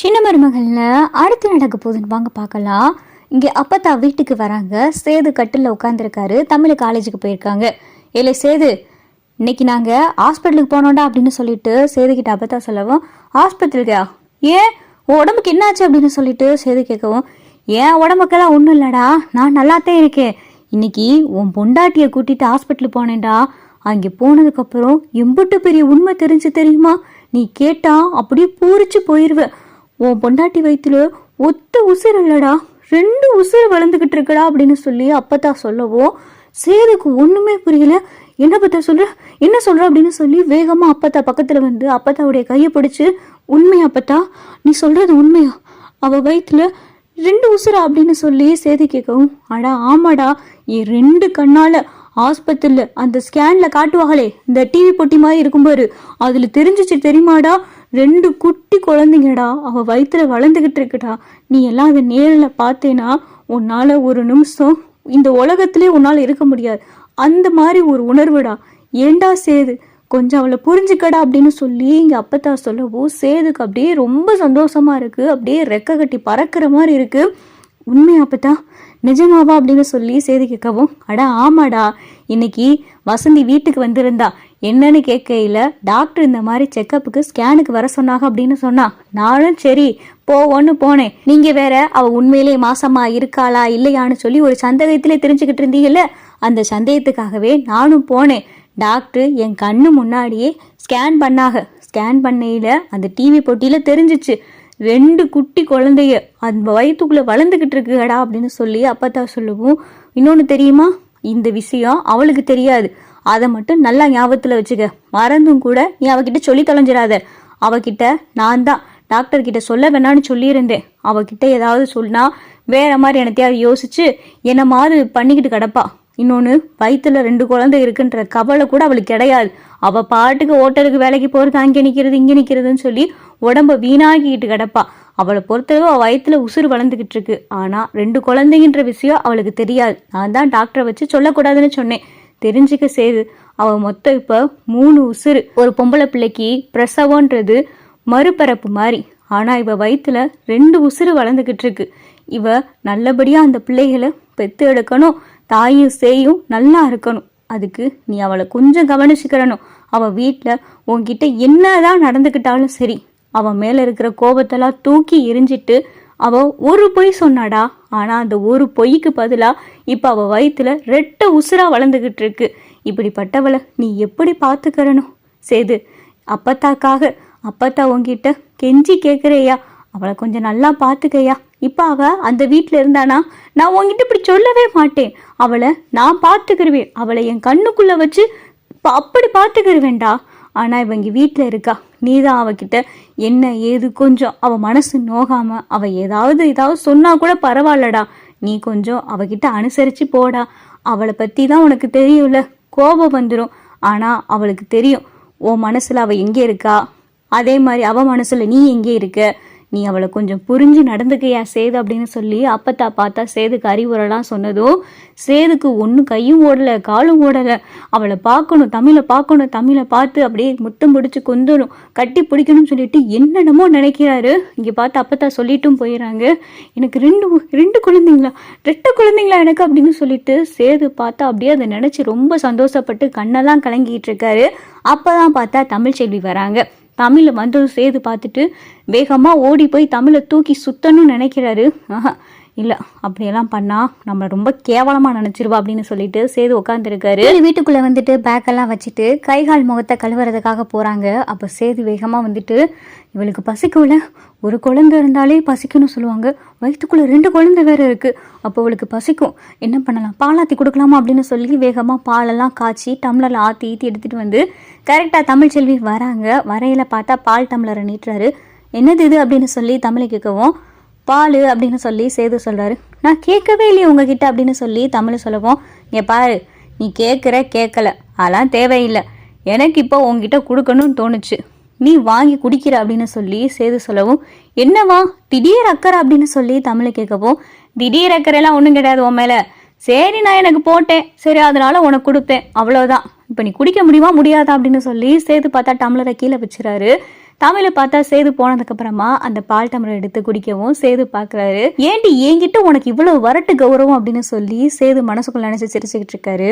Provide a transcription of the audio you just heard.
சின்ன மருமகள்ல அடுத்து நடக்க போகுதுன்னு வாங்க பார்க்கலாம். இங்கே அப்பத்தா வீட்டுக்கு வராங்க. சேது கட்டில் உட்காந்துருக்காரு தமிழ் காலேஜுக்கு போயிருக்காங்க. ஏலே சேது இன்னைக்கு நாங்கள் ஹாஸ்பிட்டலுக்கு போனோம்டா அப்படின்னு சொல்லிட்டு சேது கிட்ட அப்பத்தா சொல்லவும் ஹாஸ்பத்திரிக்கா ஏன்? உடம்புக்கு என்னாச்சு? அப்படின்னு சொல்லிட்டு சேது கேட்கவும் ஏன் உடம்புக்கெல்லாம் ஒன்றும் இல்லைடா. நான் நல்லாத்தான் இருக்கேன். இன்னைக்கு உன் பொண்டாட்டியை கூட்டிட்டு ஹாஸ்பிட்டல் போனேன்டா. அங்கே போனதுக்கப்புறம் எம்புட்டு பெரிய உண்மை தெரிஞ்சு தெரியுமா? நீ கேட்டா அப்படியே பூரிச்சு போயிடுவேன் உன் பொண்டாட்டி வயிற்றுல ஒத்த உசுர் இல்லடா ரெண்டு உசுர் வளர்ந்துக்கிட்டு இருக்கடா அப்படின்னு சொல்லி அப்பத்தா சொல்லவும் சேதுக்கு ஒன்றுமே புரியல. என்ன பத்தா சொல்ற? என்ன சொல்ற அப்படின்னு சொல்லி வேகமாக அப்பத்தா பக்கத்தில் வந்து அப்பத்தாவுடைய கையை பிடிச்சி உண்மையா அப்பத்தா? நீ சொல்றது உண்மையா? அவ வயிற்றுல ரெண்டு உசுரா? அப்படின்னு சொல்லி சேதி கேட்கவும் அடா ஆமாடா. என் ரெண்டு கண்ணால ஆஸ்பத்திரியில் அந்த ஸ்கேனில் காட்டுவாங்களே இந்த டிவி பொட்டி மாதிரி இருக்கும் பாரு. அதில் தெரிஞ்சிச்சு தெரியுமாடா? ரெண்டு குட்டி குழந்தைங்கடா அவள் வயிற்றில் வளர்ந்துக்கிட்டு இருக்குடா. நீ எல்லாம் அதை நேரில் பார்த்தேன்னா உன்னால் ஒரு நிமிஷம் இந்த உலகத்திலே உன்னால் இருக்க முடியாது. அந்த மாதிரி ஒரு உணர்வுடா. ஏண்டா சேது? கொஞ்சம் அவளை புரிஞ்சுக்கடா அப்படின்னு சொல்லி இங்கே அப்பத்தா சொல்லவும் சேதுக்கு அப்படியே ரொம்ப சந்தோஷமாக இருக்குது அப்படியே ரெக்க கட்டி பறக்கிற மாதிரி இருக்குது உண்மையாப்பட்டா நிஜமாவா அப்படின்னு சொல்லி சேது கேட்கவும் அட ஆமாடா. இன்னைக்கு வசந்தி வீட்டுக்கு வந்திருந்தா. என்னன்னு கேட்கையில டாக்டர் இந்த மாதிரி செக்கப்புக்கு ஸ்கேனுக்கு வர சொன்னாங்க அப்படின்னு சொன்னா நானும் சரி போவோன்னு போனேன். நீங்க வேற அவ உண்மையிலேயே மாசமா இருக்காளா இல்லையான்னு சொல்லி ஒரு சந்தேகத்திலே தெரிஞ்சுக்கிட்டு இருந்தீங்கல்ல? அந்த சந்தேகத்துக்காகவே நானும் போனேன். டாக்டர் என் கண்ணு முன்னாடியே ஸ்கேன் பண்ணாங்க. ஸ்கேன் பண்ணையில அந்த டிவி போட்டியில தெரிஞ்சிச்சு. ரெண்டு குட்டி குழந்தைய அந்த வயிற்றுக்குள்ளே வளர்ந்துக்கிட்டு இருக்குடா அப்படின்னு சொல்லி அப்பத்தா சொல்லுவோம். இன்னொன்று தெரியுமா? இந்த விஷயம் அவளுக்கு தெரியாது. அதை மட்டும் நல்லா ஞாபகத்தில் வச்சுக்க. மறந்தும் கூட நீ அவகிட்ட சொல்லி தொலைஞ்சிடாத. அவகிட்ட நான் தான். டாக்டர் கிட்ட சொல்ல வேணான்னு சொல்லியிருந்தேன். அவகிட்ட ஏதாவது சொன்னா வேற மாதிரி எனத்தையாவது யோசிச்சு என்ன மாதிரி பண்ணிக்கிட்டு கிடப்பா. இன்னொன்று வயிற்றுல ரெண்டு குழந்தை இருக்குன்ற கவலை கூட அவளுக்கு கிடையாது. அவ பாட்டுக்கு ஓட்டலுக்கு வேலைக்கு போறது அங்கே நிற்கிறது இங்கே நிற்கிறதுன்னு சொல்லி உடம்ப வீணாகிக்கிட்டு கிடப்பா. அவளை பொறுத்தளவு அவள் வயிற்றுல உசுறு வளர்ந்துக்கிட்டு இருக்கு. ஆனா ரெண்டு குழந்தைங்கிற விஷயம் அவளுக்கு தெரியாது. நான் தான் டாக்டரை வச்சு சொல்லக்கூடாதுன்னு சொன்னேன். தெரிஞ்சுக்க செய்து அவ மொத்தம் இப்போ மூணு உசுறு. ஒரு பொம்பளை பிள்ளைக்கு பிரசவன்றது மறுபரப்பு மாதிரி ஆனா இவ வயித்துல ரெண்டு உசுறு வளர்ந்துக்கிட்டு இருக்கு. இவ நல்லபடியா அந்த பிள்ளைகளை பெத்து எடுக்கணும். தாயும் சேயும் நல்லா இருக்கணும். அதுக்கு நீ அவளை கொஞ்சம் கவனிச்சுக்கிறணும். அவள் வீட்டில் உன்கிட்ட என்னதான் நடந்துக்கிட்டாலும் சரி அவன் மேலே இருக்கிற கோபத்தெல்லாம் தூக்கி எரிஞ்சிட்டு அவள் ஒரு பொய் சொன்னாடா. ஆனால் அந்த ஒரு பொய்க்கு பதிலாக இப்போ அவள் வயிற்றுல ரெட்டை உசுராக வளர்ந்துக்கிட்டு இருக்கு. இப்படிப்பட்டவளை நீ எப்படி பார்த்துக்கிறணும் சேது அப்பத்தாக்காக அப்பத்தா உன்கிட்ட கெஞ்சி கேட்குறேயா அவளை கொஞ்சம் நல்லா பார்த்துக்கையா இப்போ அந்த வீட்டில் இருந்தானா? நான் உன்கிட்ட இப்படி சொல்லவே மாட்டேன். அவளை நான் பார்த்துக்கிருவேன். அவளை என் கண்ணுக்குள்ளே வச்சு அப்படி பார்த்துக்கிருவேண்டா ஆனால் இவங்க வீட்டில் இருக்கா? நீ தான் அவகிட்ட என்ன ஏது கொஞ்சம் அவள் மனசு நோகாமல் அவள் ஏதாவது ஏதாவது சொன்னால் கூட பரவாயில்லடா. நீ கொஞ்சம் அவகிட்ட அனுசரித்து போடா. அவளை பற்றி தான் உனக்கு தெரியும்ல. கோபம் வந்துடும் ஆனால் அவளுக்கு தெரியும். உன் மனசில் அவள் எங்கே இருக்கா? அதே மாதிரி அவள் மனசில் நீ எங்கே இருக்க? நீ அவளை கொஞ்சம் புரிஞ்சு நடந்துக்கையா சேது அப்படின்னு சொல்லி அப்பத்தா பார்த்தா சேதுக்கு அறிவுரைலாம் சொன்னதும் சேதுக்கு ஒன்றும் கையும் ஓடலை காலும் ஓடலை. அவளை பார்க்கணும் தமிழை பார்க்கணும் தமிழை பார்த்து அப்படியே முத்தம் பிடிச்சி கொந்தணும் கட்டி பிடிக்கணும்னு சொல்லிட்டு என்னென்னமோ நினைக்கிறாரு. இங்கே பார்த்து அப்பத்தா சொல்லிட்டும் போயிடுறாங்க எனக்கு ரெண்டு ரெண்டு குழந்தைங்களா ரெட்ட குழந்தைங்களா எனக்கு அப்படின்னு சொல்லிட்டு சேது பார்த்தா அப்படியே அதை நினச்சி ரொம்ப சந்தோஷப்பட்டு கண்ணெல்லாம் கலங்கிட்டு இருக்காரு. அப்பதான் பார்த்தா தமிழ் செல்வி வராங்க. தமிழை வந்து சேது பார்த்துட்டு வேகமாக ஓடி போய் தமிழை தூக்கி சுத்தணும்னு நினைக்கிறாரு. ஆஹா இல்லை அப்படியெல்லாம் பண்ணால் நம்மளை ரொம்ப கேவலமாக நினச்சிருவா அப்படின்னு சொல்லிட்டு சேது உட்காந்துருக்காரு வீட்டுக்குள்ளே வந்துட்டு பேக்கெல்லாம் வச்சுட்டு கை கால் முகத்தை கழுவுறதுக்காக போகிறாங்க அப்போ சேது வேகமாக வந்துட்டு இவளுக்கு பசிக்கும்ல ஒரு குழந்தை இருந்தாலே பசிக்கும்னு சொல்லுவாங்க. வயிற்றுக்குள்ளே ரெண்டு குழந்தை வேற இருக்குது அப்போ அவளுக்கு பசிக்கும். என்ன பண்ணலாம்? பாலாத்தி கொடுக்கலாமா? அப்படின்னு சொல்லி வேகமாக பாலெல்லாம் காய்ச்சி டம்ளரில் ஆற்றி ஈத்தி எடுத்துகிட்டு வந்து கரெக்டாக தமிழ்ச்செல்வி வராங்க. வரையில் பார்த்தா பால் டம்ளரை நீட்டுறாரு. என்னது இது அப்படின்னு சொல்லி தமிழை கேட்கவும் பால் அப்படின்னு சொல்லி சேது சொல்கிறாரு நான் கேட்கவே இல்லையே உங்ககிட்ட அப்படின்னு சொல்லி தமிழ் சொல்லவும் இங்கே பாரு நீ கேட்குற கேட்கல அதெல்லாம் தேவையில்லை. எனக்கு இப்போ உங்ககிட்ட கொடுக்கணும்னு தோணுச்சு. நீ வாங்கி குடிக்கிற அப்படின்னு சொல்லி சேது சொல்லவும் என்னவா திடீர் அக்கறை அப்படின்னு சொல்லி தமிழை கேட்கவும் திடீர் அக்கறைலாம் ஒன்றும் கிடையாது உன் மேலே. சரி நான் எனக்கு போட்டேன். சரி அதனால உனக்கு கொடுப்பேன் அவ்வளோதான் இப்போ நீ குடிக்க முடியுமா முடியாதா அப்படின்னு சொல்லி சேது பார்த்தா டம்ளரை கீழே வச்சுறாரு. தமிழை பார்த்தா சேது போனதுக்கு அப்புறமா அந்த பால் டம்ளர் எடுத்து குடிக்கவும் சேது பாக்குறாரு ஏன்டி என்கிட்ட உனக்கு இவ்வளவு வரட்டு கௌரவம் அப்படின்னு சொல்லி சேது மனசுக்குள்ள நினைச்சு சிரிச்சுக்கிட்டு இருக்காரு.